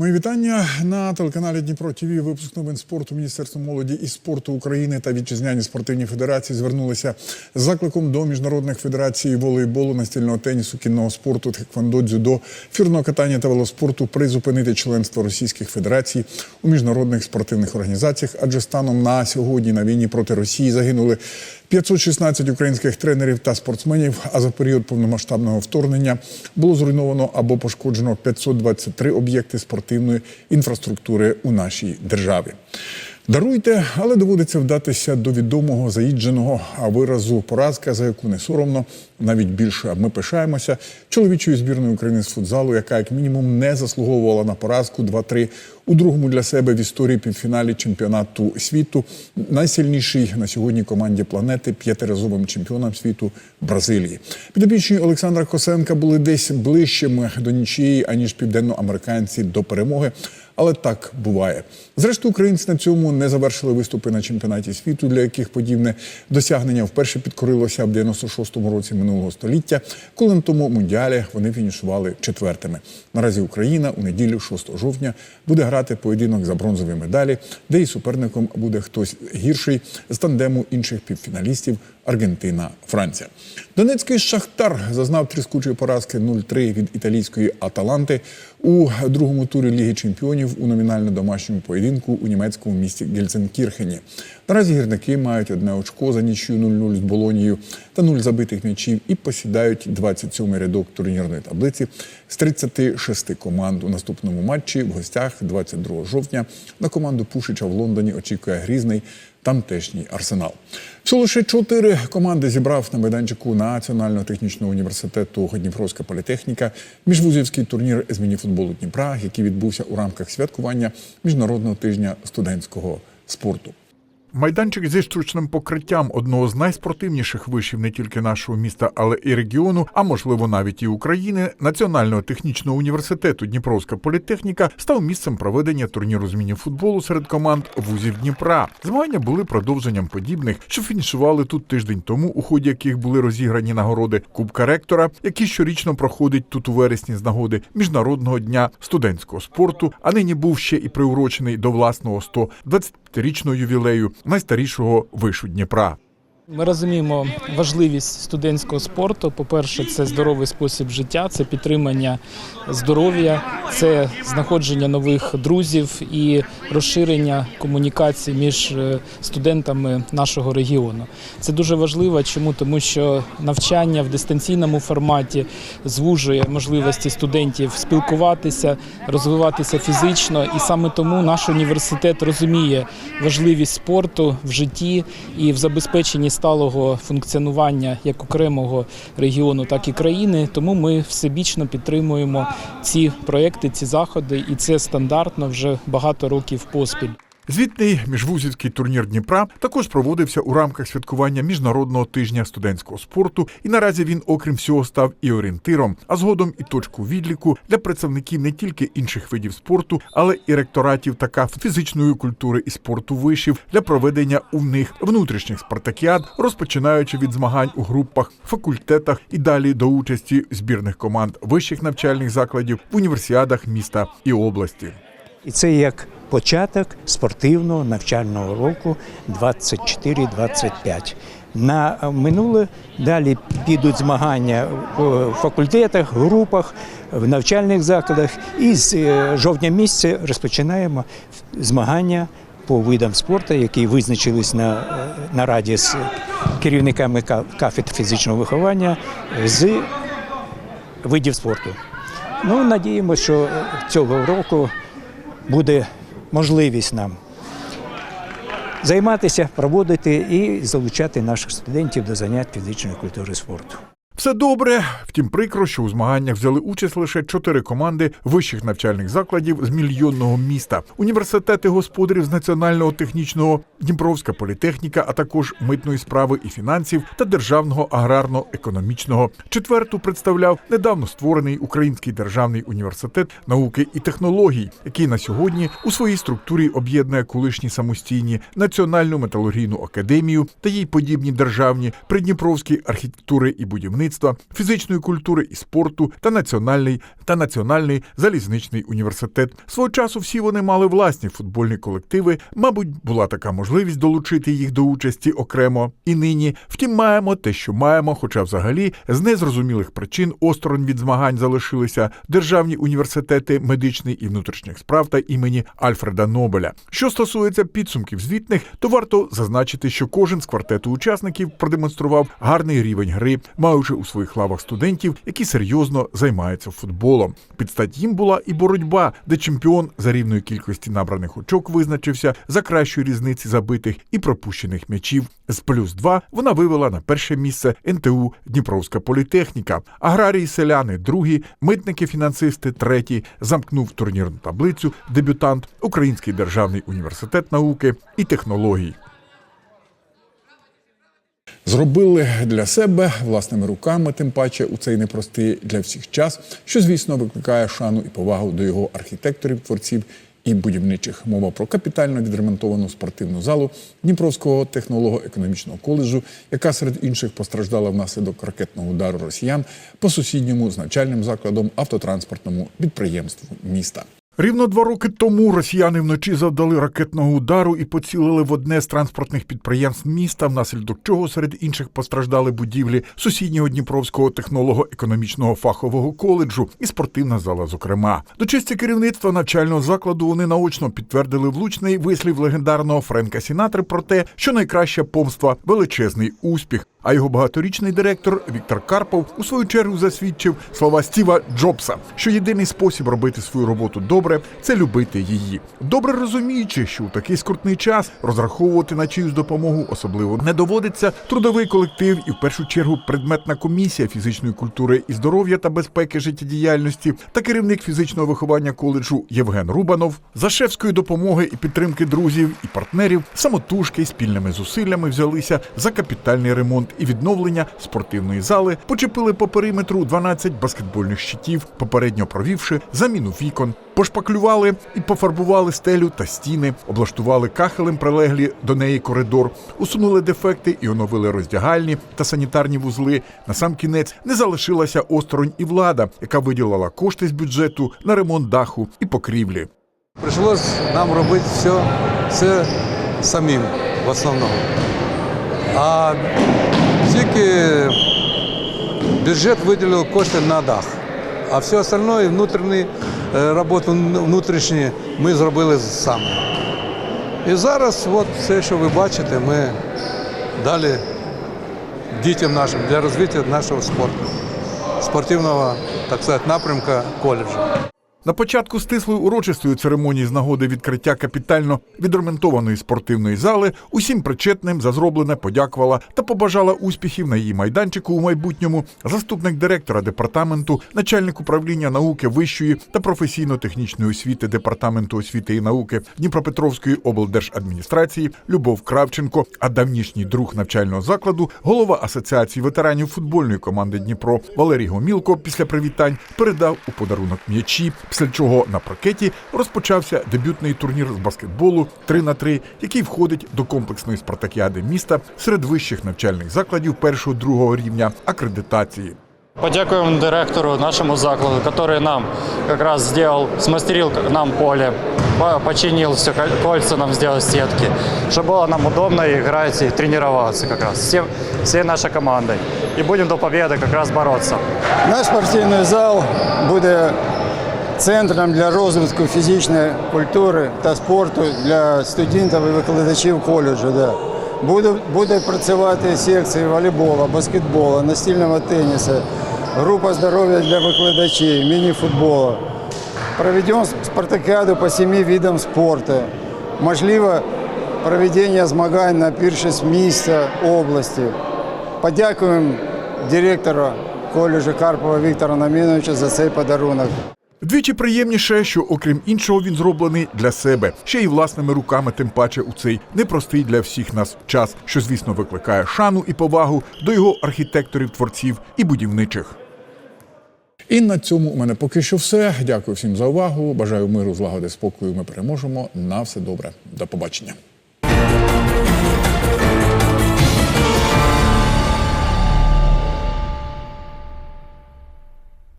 Мої вітання на телеканалі Дніпро ТВ. Випуск новин спорту Міністерство молоді і спорту України та вітчизняні спортивні федерації звернулися з закликом до міжнародних федерацій волейболу, настільного тенісу, кінного спорту, тхеквондо, дзюдо, фірного катання та велоспорту призупинити членство російських федерацій у міжнародних спортивних організаціях, адже станом на сьогодні на війні проти Росії загинули 516 українських тренерів та спортсменів. А за період повномасштабного вторгнення було зруйновано або пошкоджено 523 об'єкти спортивної інфраструктури у нашій державі. Даруйте, але доводиться вдатися до відомого заїдженого виразу поразка, за яку не соромно, навіть більше. Ми пишаємося чоловічою збірною України з футзалу, яка як мінімум не заслуговувала на поразку 2-3 у другому для себе в історії півфіналі чемпіонату світу. Найсильнішій на сьогодні команді планети п'ятиразовим чемпіоном світу Бразилії. Підопічні Олександра Косенка були десь ближчими до нічиї, аніж південноамериканці до перемоги. Але так буває. Зрештою, українці на цьому не завершили виступи на чемпіонаті світу, для яких подібне досягнення вперше підкорилося в 96-му році минулого століття, коли на тому мундіалі вони фінішували четвертими. Наразі Україна у неділю, 6 жовтня, буде грати поєдинок за бронзові медалі, де і суперником буде хтось гірший з тандему інших півфіналістів Аргентина, Франція. Донецький Шахтар зазнав тріскучої поразки 0-3 від італійської Аталанти у другому турі Ліги Чемпіонів у номінально домашньому поєдинку у німецькому місті Гельценкірхені. Наразі гірники мають одне очко за нічю 0-0 з Болонією та 0 забитих м'ячів і посідають 27-й рядок турнірної таблиці з 36 команд. У наступному матчі в гостях 22 жовтня на команду Пушича в Лондоні очікує грізний тамтешній арсенал. Всього лише чотири команди зібрав на майданчику Національного технічного університету Дніпровська політехніка міжвузівський турнір з мініфутболу Дніпра, який відбувся у рамках святкування міжнародного тижня студентського спорту. Майданчик зі штучним покриттям одного з найспортивніших вишів не тільки нашого міста, але і регіону, а можливо навіть і України, Національного технічного університету Дніпровська політехніка став місцем проведення турніру з міні-футболу серед команд вузів Дніпра. Змагання були продовженням подібних, що фінішували тут тиждень тому, у ході яких були розіграні нагороди Кубка ректора, який щорічно проходить тут у вересні з нагоди міжнародного дня студентського спорту, а нині був ще і приурочений до власного 125-річного ювілею найстарішого вишу Дніпра. Ми розуміємо важливість студентського спорту. По-перше, це здоровий спосіб життя, це підтримання здоров'я, це знаходження нових друзів і розширення комунікації між е, студентами нашого регіону. Це дуже важливо. Чому? Тому що навчання в дистанційному форматі звужує можливості студентів спілкуватися, розвиватися фізично, і саме тому наш університет розуміє важливість спорту в житті і в забезпеченні сталого функціонування як окремого регіону, так і країни. Тому ми всебічно підтримуємо ці проекти, ці заходи, і це стандартно вже багато років поспіль. Звітний міжвузівський турнір Дніпра також проводився у рамках святкування міжнародного тижня студентського спорту, і наразі він, окрім всього, став і орієнтиром, а згодом і точку відліку для представників не тільки інших видів спорту, але і ректоратів та кафедр фізичної культури і спорту вишів для проведення у них внутрішніх спартакіад, розпочинаючи від змагань у групах, факультетах і далі до участі збірних команд вищих навчальних закладів в універсіадах міста і області. І це як початок спортивного навчального року 24-25. На минуле далі підуть змагання в факультетах, групах, в навчальних закладах. І з е, жовтня місяця розпочинаємо змагання по видам спорту, які визначились на е, нараді з керівниками ка- кафедр фізичного виховання з видів спорту. Ну, надіємося, що цього року буде можливість нам займатися, проводити і залучати наших студентів до занять фізичної культури спорту. Все добре, втім прикро, що у змаганнях взяли участь лише чотири команди вищих навчальних закладів з мільйонного міста, університети господарів з національного технічного Дніпровська політехніка, а також митної справи і фінансів та державного аграрно-економічного. Четверту представляв недавно створений Український державний університет науки і технологій, який на сьогодні у своїй структурі об'єднує колишні самостійні Національну металургійну академію та їй подібні державні придніпровські архітектури і будівництва керівництва, фізичної культури і спорту та національний та національний залізничний університет. Свого часу всі вони мали власні футбольні колективи. Мабуть, була така можливість долучити їх до участі окремо. І нині, втім, маємо те, що маємо, хоча взагалі з незрозумілих причин осторонь від змагань залишилися державні університети медичний і внутрішніх справ та імені Альфреда Нобеля. Що стосується підсумків звітних, то варто зазначити, що кожен з квартету учасників продемонстрував гарний рівень гри, маючи у своїх лавах студентів, які серйозно займаються футболом. Під стать їм була і боротьба, де чемпіон за рівною кількості набраних очок визначився за кращої різниці забитих і пропущених м'ячів. З плюс 2 вона вивела на перше місце НТУ Дніпровська політехніка, аграрії селяни другі, митники фінансисти треті, замкнув турнірну таблицю дебютант Український державний університет науки і технологій. Зробили для себе власними руками, тим паче у цей непростий для всіх час, що звісно викликає шану і повагу до його архітекторів, творців і будівничих. Мова про капітально відремонтовану спортивну залу Дніпровського технолого-економічного коледжу, яка серед інших постраждала внаслідок ракетного удару росіян по сусідньому з навчальним закладом автотранспортному підприємству міста. Рівно два роки тому росіяни вночі завдали ракетного удару і поцілили в одне з транспортних підприємств міста, внаслідок чого серед інших постраждали будівлі сусіднього Дніпровського технолого-економічного фахового коледжу і спортивна зала. Зокрема, до честі керівництва навчального закладу вони наочно підтвердили влучний вислів легендарного Френка Сінатри про те, що найкраща помства величезний успіх. А його багаторічний директор Віктор Карпов у свою чергу засвідчив слова Стіва Джобса, що єдиний спосіб робити свою роботу добре це любити її. Добре розуміючи, що у такий скрутний час розраховувати на чиюсь допомогу особливо не доводиться. Трудовий колектив і в першу чергу предметна комісія фізичної культури і здоров'я та безпеки життєдіяльності та керівник фізичного виховання коледжу Євген Рубанов за шефської допомоги і підтримки друзів і партнерів самотужки спільними зусиллями взялися за капітальний ремонт і відновлення спортивної зали, почепили по периметру 12 баскетбольних щитів, попередньо провівши заміну вікон, пошпаклювали і пофарбували стелю та стіни, облаштували кахелем прилеглі до неї коридор, усунули дефекти і оновили роздягальні та санітарні вузли. На сам кінець не залишилася осторонь і влада, яка виділила кошти з бюджету на ремонт даху і покрівлі. Пришлось нам робити все, все самим в основному. А тільки бюджет виділив кошти на дах. А все остальное, внутрішні е, роботи внутрішні ми зробили самі. І зараз от все, що ви бачите, ми дали дітям нашим для розвитку нашого спорту, спортивного, так сказати, напрямка коледжу. На початку стислої урочистої церемонії з нагоди відкриття капітально відремонтованої спортивної зали усім причетним за зроблене подякувала та побажала успіхів на її майданчику у майбутньому заступник директора департаменту, начальник управління науки вищої та професійно-технічної освіти департаменту освіти і науки Дніпропетровської облдержадміністрації Любов Кравченко, а давнішній друг навчального закладу, голова асоціації ветеранів футбольної команди Дніпро Валерій Гомілко після привітань передав у подарунок м'ячі Після чого на паркеті розпочався дебютний турнір з баскетболу 3 на 3 який входить до комплексної спартакіади міста серед вищих навчальних закладів першого другого рівня акредитації. Подякуємо директору нашему закладу, который нам как раз сделал, смастерил нам поле, по- починил все, кольца нам сделал сетки, чтобы было нам удобно играть и тренироваться как раз. Все, всей нашей командой. И будем до победы как раз бороться. Наш спортивний зал буде центром для розвитку фізичної культури та спорту для студентів і викладачів коледжу. Да. Буде, буде працювати секції волейболу, баскетболу, настільного тенісу, група здоров'я для викладачів, міні-футболу. Проведемо спартакіаду по семи видам спорту. Можливо, проведення змагань на першість місця області. Подякуємо директору коледжу Карпова Віктора Наміновича за цей подарунок. Вдвічі приємніше, що окрім іншого він зроблений для себе, ще й власними руками, тим паче у цей непростий для всіх нас час, що звісно викликає шану і повагу до його архітекторів, творців і будівничих. І на цьому у мене поки що все. Дякую всім за увагу. Бажаю миру, злагоди, спокою. Ми переможемо. На все добре. До побачення.